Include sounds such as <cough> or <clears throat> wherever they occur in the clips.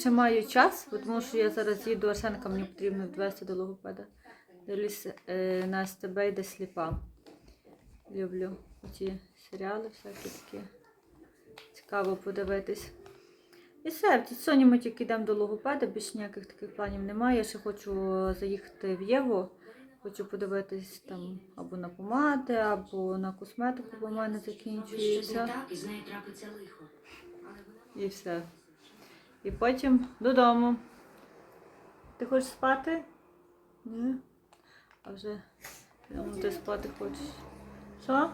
ще маю час, бо тому що я зараз їду Арсенка, мені потрібно відвезти до логопеда. Дивлюсь е, на СТБ йде сліпа. Люблю ці серіали, всякі такі. Цікаво подивитись. І все, Соні ми тільки йдемо до логопеда, більш ніяких таких планів немає. Я ще хочу заїхати в Єву. Хочу подивитись там або на помади, або на косметику, бо в мене закінчується. І все. І потім додому. Ти хочеш спати? Ні. А вже ти спати хочеш. Що?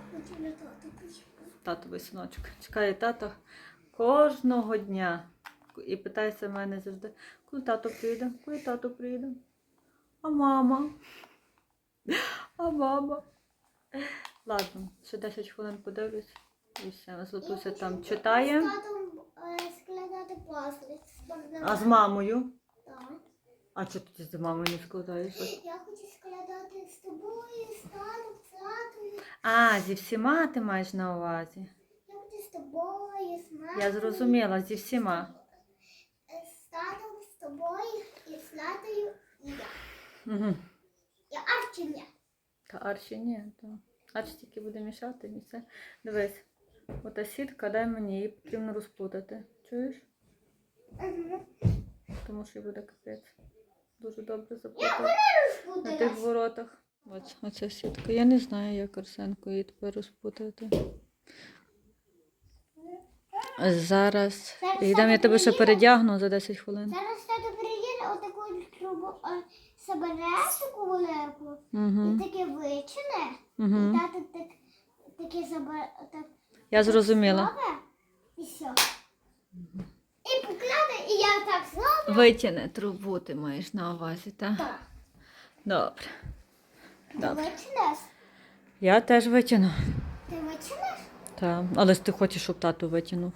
Татовий синочок. Чекає тато кожного дня. І питається мене завжди, коли тато прийде, коли тато прийде. А мама? А мама? Ладно, ще 10 хвилин подивлюсь. І все, Златуся там читає. З татом е, складати пазли. А з мамою? Так. А чого ти з мамою не складаєш? Я хочу складати з тобою, з татом, з татою. А, зі всіма ти маєш на увазі. Я хочу з тобою, з мамою. Я зрозуміла, зі всіма. З татом, з тобою, і з татою, і я. Угу. І Арченя. Та Арчі ні, то Арчі тільки буде мішати і все. Дивись, ота сітка, дай мені, її потрібно розплутати. Чуєш? Тому що буде капець. Дуже добре заплутати на тих воротах. Ось оця сітка. Я не знаю, як Арсенко її тепер розпутати. Зараз. Йдемо, я тебе ще передягну за 10 хвилин. Зараз тато приїде отаку трубу, е, собере таку велику, і таке вичине, і тато так, таке забере, так Я зрозуміла. і все. І покладе, і я так зроблю. Витягне трубу, ти маєш на увазі, так? Так. Добре. Ти Добре. вичинеш? Я теж витягну. Ти вичинеш? Так. Але ж ти хочеш, щоб тато витягнув.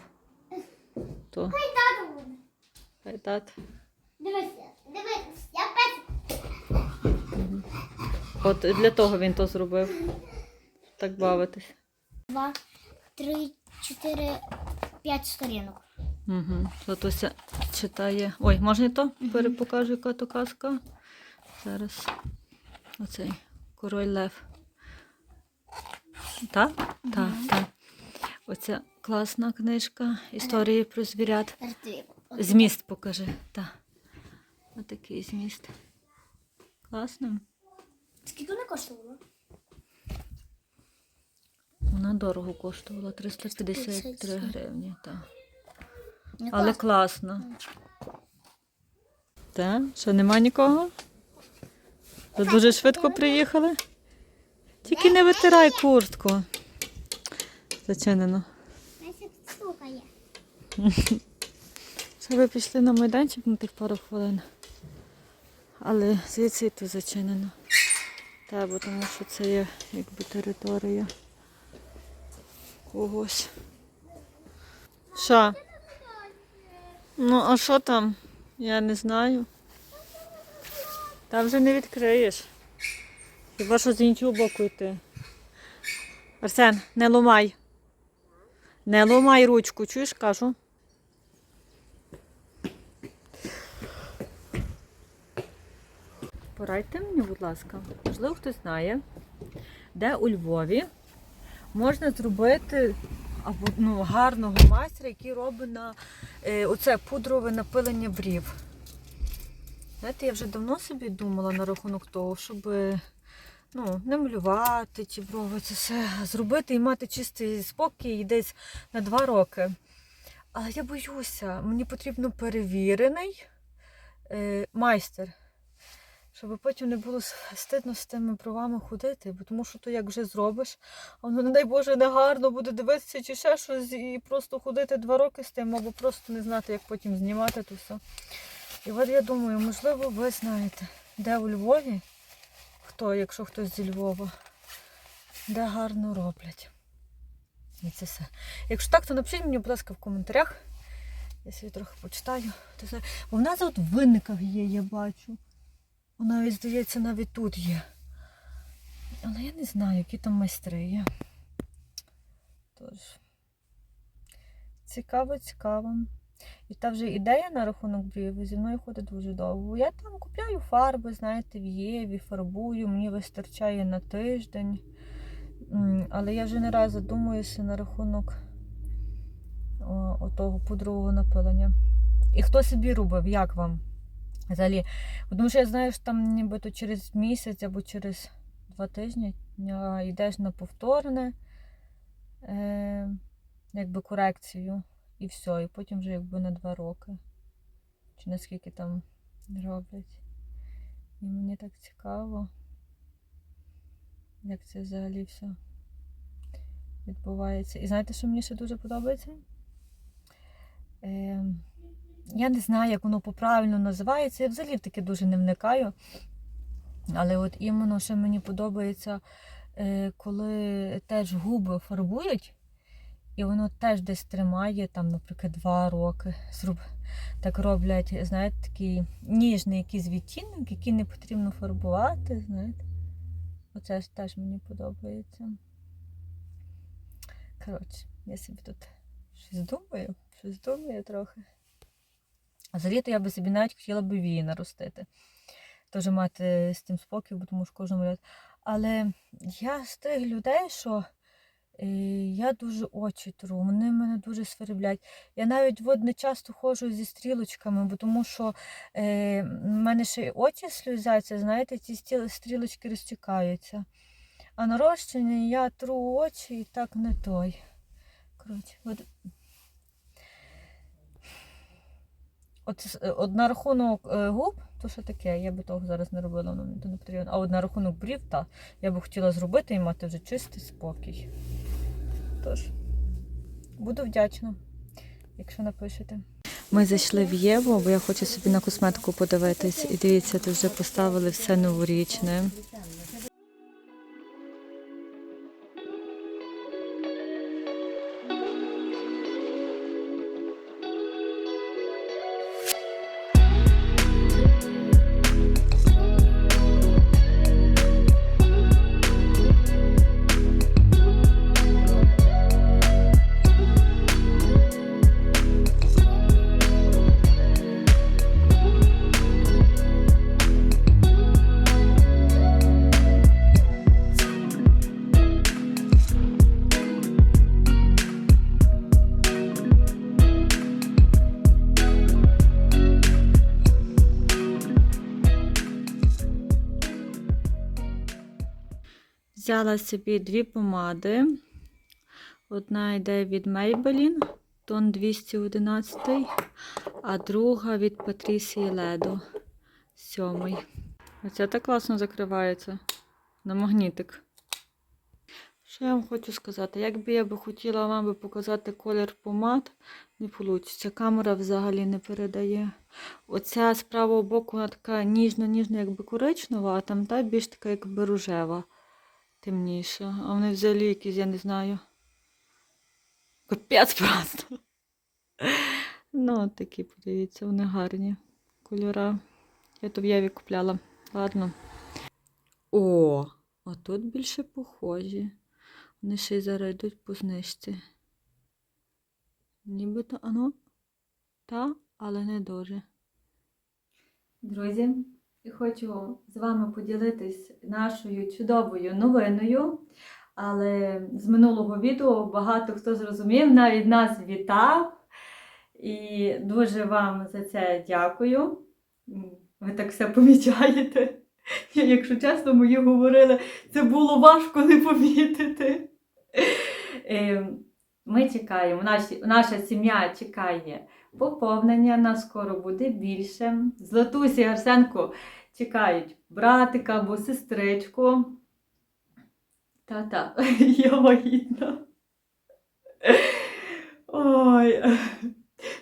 <laughs> То Хай тато буде. хай тат. Дивися, дивись, я пес. От для того він то зробив. Так бавитись. Два, три, чотири, п'ять сторінок. Угу. Златуся читає. Ой, можна і то перепокажу, яка то казка. Зараз оцей король Лев. Так? Так, так. Оця класна книжка. Історії про звірят. Зміст покажи. Так. Отакий зміст. Класно. Скільки вона коштувала? Вона дорого коштувала 353 353 гривні. Так. Але класно. Так, що нема нікого? Ви дуже швидко приїхали? Тільки не витирай куртку. Зачинено. Десять. Що ви пішли на майданчик на тих пару хвилин. Але звідси і тут зачинено. Так, бо тому що це є якби територія когось. Що? Ну, а що там? Я не знаю. Там вже не відкриєш. Хіба що з іншого боку йти. Арсен, не ломай. Не ломай ручку, чуєш, кажу. Порадьте мені, будь ласка, можливо, хтось знає, де у Львові можна зробити або ну, гарного майстра, який робить на е, оце пудрове напилення брів. Знаєте, я вже давно собі думала на рахунок того, щоб ну, не малювати ті брови, це все зробити і мати чистий спокій десь на два роки. Але я боюся, мені потрібно перевірений е, майстер. Щоб потім не було стидно з тими бровами ходити, бо тому що то як вже зробиш, а воно, не дай Боже, не гарно буде дивитися чи ще щось, і просто ходити два роки з тим, або просто не знати, як потім знімати то все. І от я думаю, можливо, ви знаєте, де у Львові, хто, якщо хтось зі Львова, де гарно роблять. І це все. Якщо так, то напишіть мені, будь ласка, в коментарях. Я собі трохи почитаю. Бо в нас от в винниках є, я бачу. Навіть, здається, навіть тут є. Але я не знаю, які там майстри є. Тож. Цікаво, цікаво. І та вже ідея на рахунок брів зі мною ходить дуже довго. Я там купляю фарби, знаєте, в Єві, фарбую, мені вистачає на тиждень. Але я вже не раз задумуюся на рахунок о, отого пудрового напилення. І хто собі робив, як вам? Взагалі. Тому що я знаю, що там нібито через місяць або через два тижні йдеш на повторне, е, якби корекцію, і все. І потім вже якби на два роки. Чи наскільки там роблять. І мені так цікаво, як це взагалі все відбувається. І знаєте, що мені ще дуже подобається? Е, я не знаю, як воно по-правильно називається. Я взагалі в таке дуже не вникаю. Але от іменно, що мені подобається, е, коли теж губи фарбують, і воно теж десь тримає, там, наприклад, два роки. Так роблять, знаєте, такий ніжний якийсь відтінок, який не потрібно фарбувати. знаєте. Оце ж теж мені подобається. Коротше, я собі тут щось думаю, щось думаю трохи. А взагалі-то я би собі навіть хотіла би вії наростити. Теж мати з тим спокій, бо тому що кожному ряд. Але я з тих людей, що е, я дуже очі тру, вони мене дуже сверблять. Я навіть от не часто ходжу зі стрілочками, бо тому що е, в мене ще й очі сльозяться, знаєте, ці стрілочки розтікаються. А нарощення я тру очі і так не той. Коротше, от От, е, от на рахунок е, губ, то що таке, я би того зараз не робила, воно мені то не потрібно. А от на рахунок брів, так, я би хотіла зробити і мати вже чистий спокій. Тож, буду вдячна, якщо напишете. Ми зайшли в Єву, бо я хочу собі на косметику подивитись. І дивіться, тут вже поставили все новорічне. Взяла собі дві помади. Одна йде від Maybelline, тон 211, а друга від Patricia Ledo, сьомий. Оце так класно закривається на магнітик. Що я вам хочу сказати? Якби я би хотіла вам би показати колір помад, не вийде. Камера взагалі не передає. Оця з правого боку вона така ніжно-ніжно, якби коричнева, а там та більш така, якби рожева темніша. А вони взагалі якісь, я не знаю. Капець просто. Ну, такі, подивіться, вони гарні кольора. Я то в Єві купляла. Ладно. О, а тут більше похожі. Вони ще й зараз йдуть по знижці. Нібито, ано, та, але не дуже. Друзі, і хочу з вами поділитись нашою чудовою новиною. Але з минулого відео багато хто зрозумів, навіть нас вітав. І дуже вам за це дякую. Ви так все помічаєте. Якщо чесно, мої говорили, це було важко не помітити. Е, Ми чекаємо, наша сім'я чекає поповнення, нас скоро буде більше. Златусі Арсенко чекають братика або сестричку. Та-та, <laughs> я вагітна. Ой.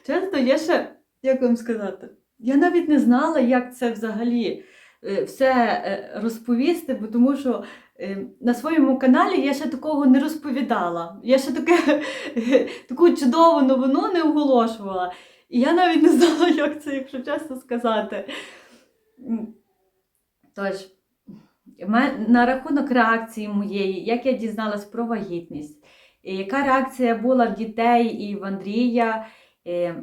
Чесно, я ще, як вам сказати, я навіть не знала, як це взагалі е, все е, розповісти, бо тому що на своєму каналі я ще такого не розповідала. Я ще таке, <laughs> таку чудову новину не оголошувала. І я навіть не знала, <laughs> як це, якщо чесно сказати. Тож, на рахунок реакції моєї, як я дізналась про вагітність, яка реакція була в дітей і в Андрія. е,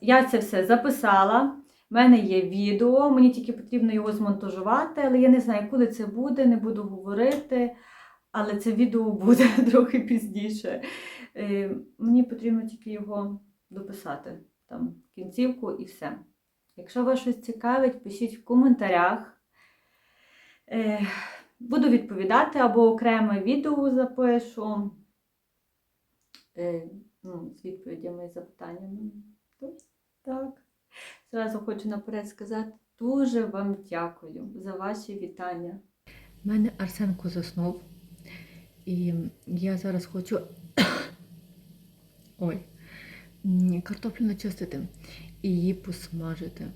я це все записала. У мене є відео, мені тільки потрібно його змонтажувати, але я не знаю, коли це буде, не буду говорити. Але це відео буде <laughs> трохи пізніше. Е, мені потрібно тільки його дописати, там, кінцівку і все. Якщо вас щось цікавить, пишіть в коментарях. Е, буду відповідати або окреме відео запишу е, ну, з відповідями і запитаннями. Так. Зразу хочу наперед сказати дуже вам дякую за ваші вітання. У мене Арсенко заснув. І я зараз хочу <coughs> ой, картоплю начистити і її посмажити.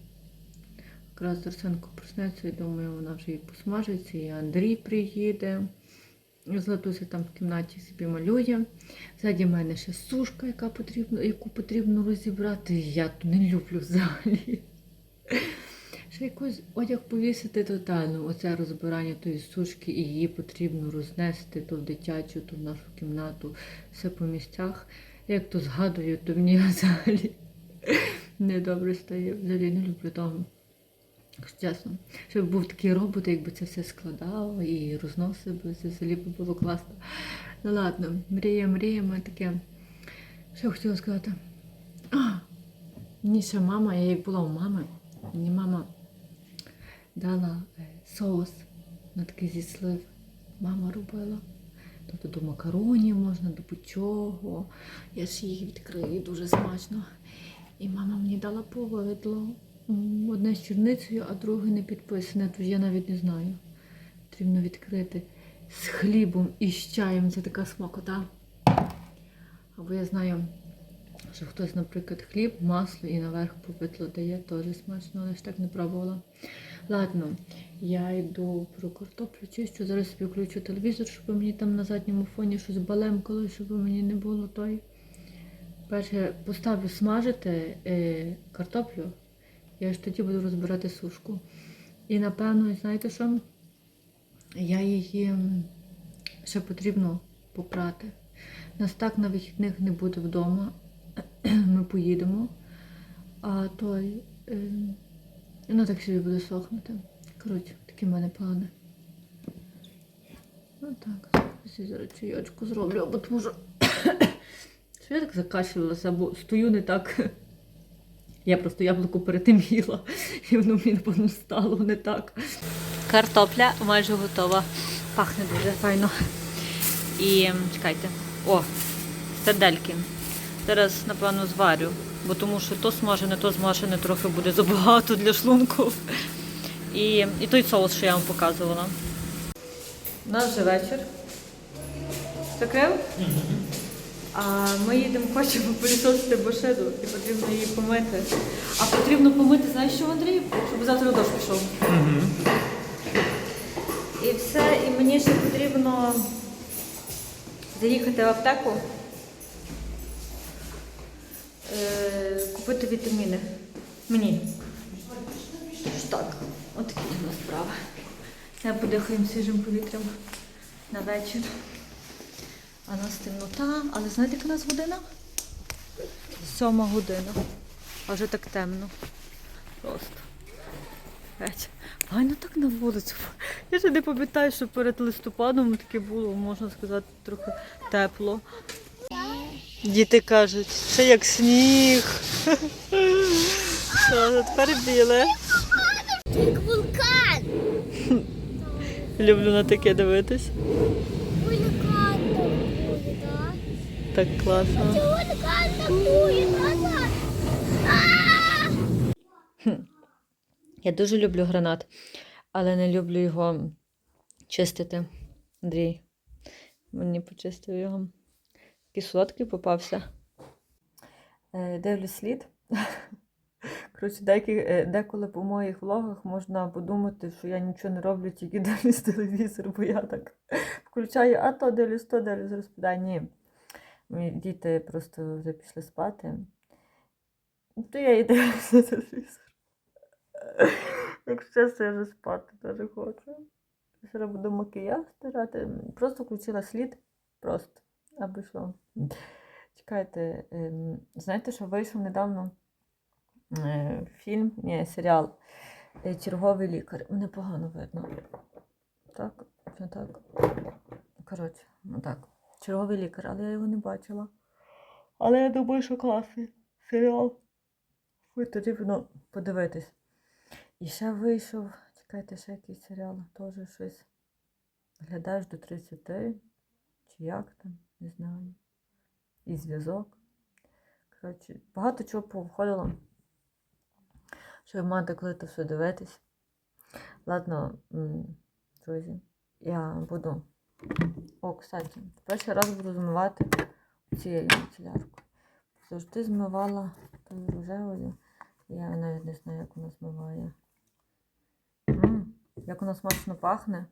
Якраз Арсенко проснеться і думаю, вона вже і посмажиться, і Андрій приїде. Златуся там в кімнаті собі малює. Ззаді в мене ще сушка, яка потрібно, яку потрібно розібрати. Я то не люблю взагалі. Ще якийсь одяг повісити тотально. Оце розбирання тої сушки, і її потрібно рознести то в дитячу, то в нашу кімнату, все по місцях. Як то згадую, то мені <laughs> взагалі недобре стає. Взагалі не люблю того. Чесно, щоб був такий робот, якби це все складав і розносив би, це взагалі було класно. Ну ладно, мрія, мрія, мене таке. Що я хотіла сказати? А, мені ще мама, я як була у мами, мені мама дала е, соус на такий зі слив. Мама робила. Тобто до макаронів можна, до будь-чого. Я ж їх відкрию дуже смачно. І мама мені дала повидло. Одне з чорницею, а друге не підписане, тож я навіть не знаю. Потрібно відкрити з хлібом і з чаєм. Це така смакота. Або я знаю, що хтось, наприклад, хліб, масло і наверх повидло дає, теж смачно, але ж так не пробувала. Ладно, я йду про картоплю чищу, зараз собі включу телевізор, щоб мені там на задньому фоні щось балемкало, щоб мені не було той. Перше поставлю смажити е, картоплю, я ж тоді буду розбирати сушку. І напевно, знаєте що? Я її ще потрібно попрати. Нас так на вихідних не буде вдома. <clears throat> Ми поїдемо. А той. Е, ну так собі буде сохнути. Коротше, такі в мене плани. Ну так, зараз чайочку зроблю, або тому <clears throat> що. Я так закашлялася, бо стою не так. Я просто яблуко перед тим їла, і воно мені напевно стало не так. Картопля майже готова. Пахне дуже файно. І чекайте. О, сардельки. Зараз, напевно, зварю, бо тому що то смажене, то змажене трохи буде забагато для шлунку. І, і той соус, що я вам показувала. У нас вже вечір. Закрив? А ми їдемо, хочемо пилісосити машину і потрібно її помити. А потрібно помити, знаєш що, Андрій? Щоб завтра дощ пішов. І все, і мені ще потрібно заїхати в аптеку, е, купити вітаміни. Мені. Тож так, отакі у нас справи. Я подихаємо свіжим повітрям на вечір. А нас темнота, але знаєте, яка у нас година? Сьома година. А вже так темно. Просто. Геть. Файно так на вулицю. Я ще не пам'ятаю, що перед листопадом таке було, можна сказати, трохи тепло. Діти кажуть, це як сніг. Що, тепер біле. Як вулкан. Люблю на таке дивитись. Вулкан там буде, так? Так класно. Я дуже люблю гранат, але не люблю його чистити. Андрій. Мені почистив його. Такий солодкий попався. Е, Дивлю слід. <laughs> Коротше, деякі, е, деколи по моїх влогах можна подумати, що я нічого не роблю, тільки <laughs> дивлюсь телевізор, бо я так включаю, а то дивлюсь, то дивлюсь, розповідаю. Ні. Діти просто вже пішли спати. То я і дивлюся телевізор. <laughs> Якщо чесно, я вже спати дуже хочу. Зараз буду макіяж стирати. Просто включила слід. Просто. Аби що. Чекайте, ем, знаєте, що вийшов недавно е, фільм, ні, серіал е, Черговий лікар. Мене погано видно. Так, так. Коротше, ну так. Черговий лікар, але я його не бачила. Але я думаю, що класний серіал. Потрібно подивитись. І ще вийшов, чекайте, ще якийсь серіал, теж щось. Глядаєш до 30, чи як там, не знаю. І зв'язок. Коротше, багато чого повходило, щоб мати коли то все дивитись. Ладно, друзі, я буду. О, кстати, перший раз буду змивати цією міцеляркою. Завжди змивала тою рожевою. Я навіть не знаю, як вона змиває. М, як вона смачно пахне.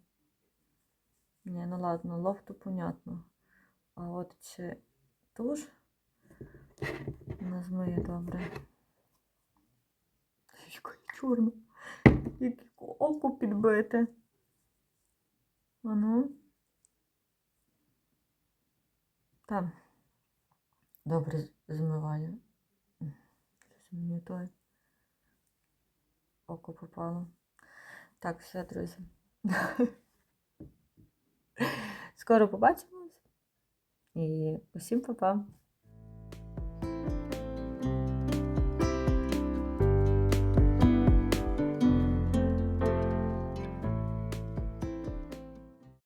Ні, ну ладно, лофту понятно. А от чи туш не змиє добре. Яка чорна. Яке око підбите. А Там. Добре змиваю. Щось мені той. Око попало. Так, все, друзі. <laughs> Скоро побачимось. І усім па-па.